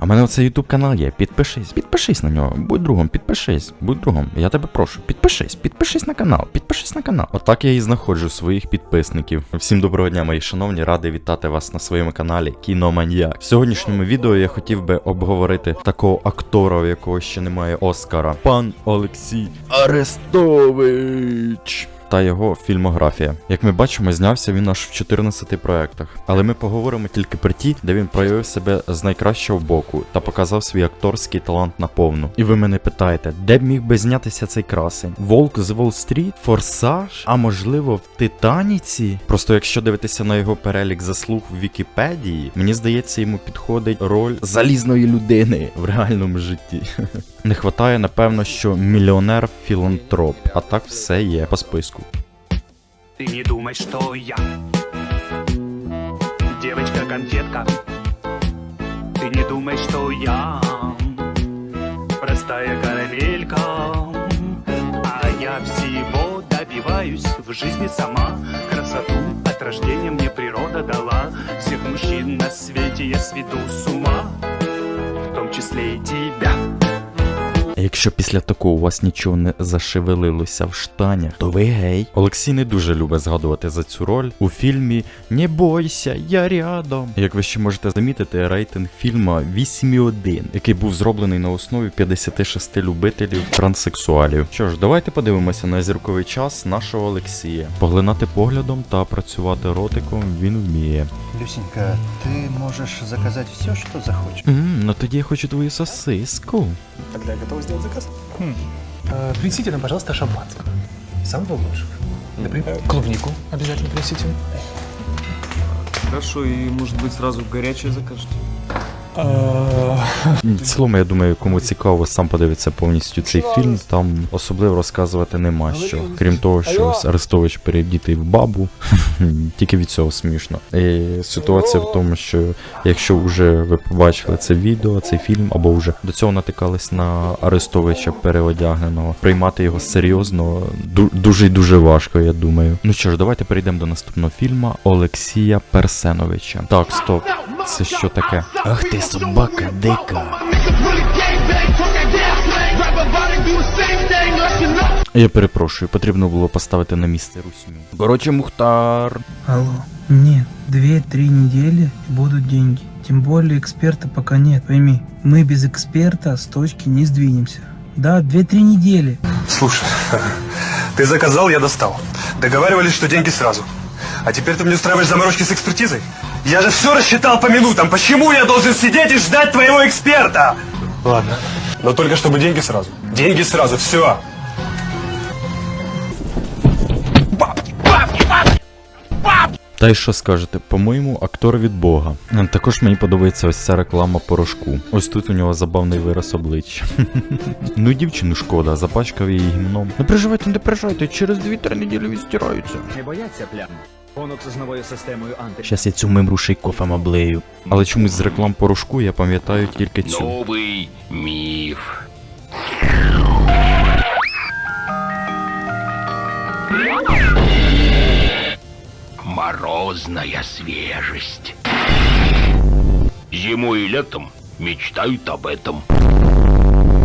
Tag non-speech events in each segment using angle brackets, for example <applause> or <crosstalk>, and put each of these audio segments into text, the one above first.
А в мене оцей ютуб канал є. Підпишись, підпишись на нього. Будь другом, підпишись, будь другом. Я тебе прошу. Підпишись, підпишись на канал, підпишись на канал. Отак я і знаходжу своїх підписників. Всім доброго дня, мої шановні, радий вітати вас на своєму каналі Кіноманьяк. В сьогоднішньому відео я хотів би обговорити такого актора, у якого ще немає Оскара. Пан Олексій Арестович та його фільмографія. Як ми бачимо, знявся він аж в 14 проектах. Але ми поговоримо тільки про ті, де він проявив себе з найкращого боку та показав свій акторський талант наповну. І ви мене питаєте, де б міг би знятися цей красень? Волк з Уолл-стріт? Форсаж? А можливо, в Титаніці? Просто якщо дивитися на його перелік заслуг в Вікіпедії, мені здається, йому підходить роль залізної людини в реальному житті. <laughs> Не хватає, напевно, що мільйонер філантроп, а так все є по списку. Ты не думай, что я Девочка-конфетка Ты не думай, что я Простая карамелька в жизни сама. Красоту от рождения мне природа дала. Всех мужчин на свете я сведу с ума якщо після такого у вас нічого не зашевелилося в штанях, то ви гей. Олексій не дуже любить згадувати за цю роль у фільмі Не бойся, я рядом. Як ви ще можете замітити, рейтинг фільма 8,1, який був зроблений на основі 56 любителів транссексуалів. Що ж, давайте подивимося на зірковий час нашого Олексія. Поглинати поглядом та працювати ротиком він вміє. Люсенька, ты можешь заказать все, что захочешь. Ммм, ну тоді я хочу твою сосиску. Тогда я готов сделать заказ. Э, Принесите нам, пожалуйста, шампанского. Самого лучшего. Например, клубнику обязательно принесите. Хорошо, и может быть сразу горячее закажете? В цілому, я думаю, кому цікаво, сам подивиться повністю цей фільм. Там особливо розказувати нема що. Крім того, що ось Арестович передітий в бабу, <laughs> тільки від цього смішно. І ситуація в тому, що якщо вже ви побачили це відео, цей фільм, або вже до цього натикались на Арестовича переодягненого, приймати його серйозно ду- дуже і дуже важко, я думаю. Ну що ж, давайте перейдемо до наступного фільму Олексія Персеновича. Так, стоп, це що таке? Ах ти собака дика. Я перепрошую, потрібно було поставити на місце русню. Короче, Мухтар. Алло. Нет, две-три недели будут деньги. Тем более эксперта пока нет, пойми. Мы без эксперта с точки не сдвинемся. Да, две-три недели. Слушай, <laughs> ты заказал, я достал. Договаривались, что деньги сразу. А теперь ты мне устраиваешь заморочки с экспертизой? Я же все рассчитал по минутам. Почему я должен сидеть и ждать твоего эксперта? Ладно. Но только чтобы деньги сразу. Деньги сразу, все. Та й що скажете, по-моєму, актор від Бога. Також мені подобається ось ця реклама порошку. Ось тут у нього забавний вираз обличчя. <laughs> ну дівчину шкода, запачкав її гімном. Не переживайте, не переживайте, через 2-3 неділі відстираються. Не бояться плям. Понок з новою системою анти. Щас я цю мимру шейкофем облею. Але чомусь з реклам порошку я пам'ятаю тільки цю. Новый миф. Морозная свежесть. Зимой и летом мечтают об этом.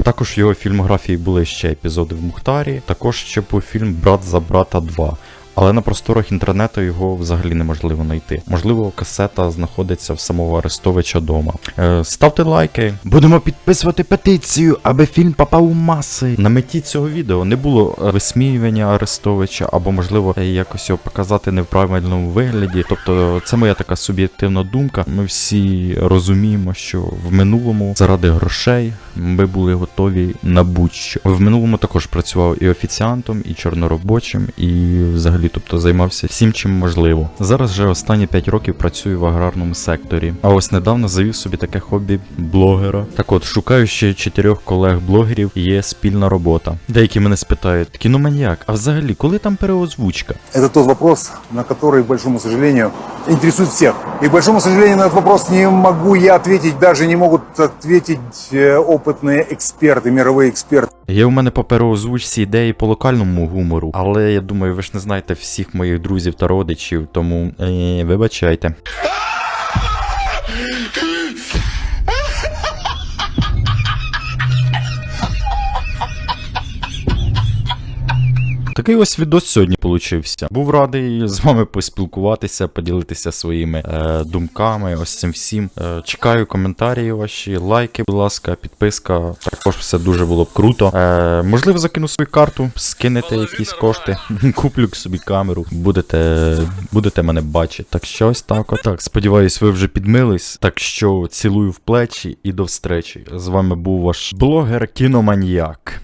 Також в його фільмографії були ще епізоди в Мухтарі, також ще був фільм Брат за брата 2. Але на просторах інтернету його взагалі неможливо знайти. Можливо, касета знаходиться в самого Арестовича дома. Е, ставте лайки. Будемо підписувати петицію, аби фільм попав у маси. На меті цього відео не було висміювання Арестовича, або можливо якось його показати не в правильному вигляді. Тобто, це моя така суб'єктивна думка. Ми всі розуміємо, що в минулому заради грошей ми були готові на будь-що. В минулому також працював і офіціантом, і чорноробочим, і взагалі, тобто займався всім, чим можливо. Зараз же останні 5 років працюю в аграрному секторі. А ось недавно завів собі таке хобі блогера. Так от, шукаю ще чотирьох колег-блогерів, є спільна робота. Деякі мене спитають: кіноманіяк, а взагалі, коли там переозвучка? Це той вопрос, на який, к большому сожалению, інтересує всех. И, к большому сожалению, на этот вопрос не могу я ответить, даже не могут ответить э, опытные эксперты, мировые эксперты. Є у мене по переозвучці ідеї по локальному гумору, але я думаю, ви ж не знаєте всіх моїх друзів та родичів, тому е, вибачайте. Такий ось відос сьогодні получився. Був радий з вами поспілкуватися, поділитися своїми е, думками, ось цим всім. Е, чекаю коментарі ваші, лайки, будь ласка, підписка. Також все дуже було б круто. Е, можливо, закину свою карту, скинете якісь кошти, <laughs> куплю собі камеру, будете, будете мене бачити. Так що ось так. Отак. Сподіваюсь, ви вже підмились. Так що цілую в плечі і до встречі. З вами був ваш блогер Кіноманіяк.